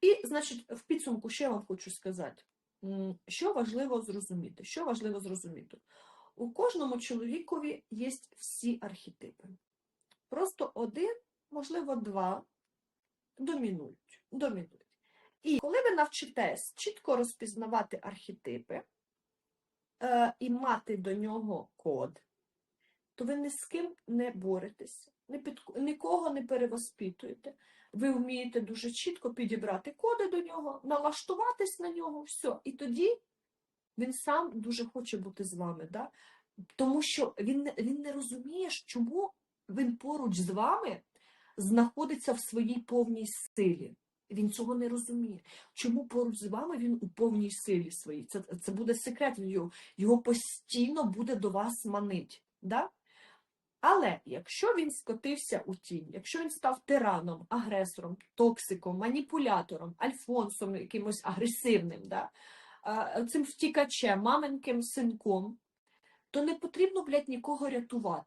І, значить, в підсумку, я вам хочу сказати, що важливо зрозуміти? Що важливо зрозуміти? У кожному чоловікові є всі архетипи. Просто один, можливо, два домінують. домінують. І коли ви навчитесь чітко розпізнавати архетипи е, і мати до нього код, то ви ні з ким не боретеся, ні під, нікого не перевоспитуєте. Ви вмієте дуже чітко підібрати коди до нього, налаштуватись на нього, все. І тоді він сам дуже хоче бути з вами. Да? Тому що він, він не розуміє, чому він поруч з вами знаходиться в своїй повній силі. Він цього не розуміє. Чому поруч з вами він у повній силі своїй? Це, це буде секрет його. Його постійно буде до вас манить. Да? Але якщо він скотився у тінь, якщо він став тираном, агресором, токсиком, маніпулятором, альфонсом, якимось агресивним, да? цим втікачем, маменьким синком, то не потрібно, блядь, нікого рятувати.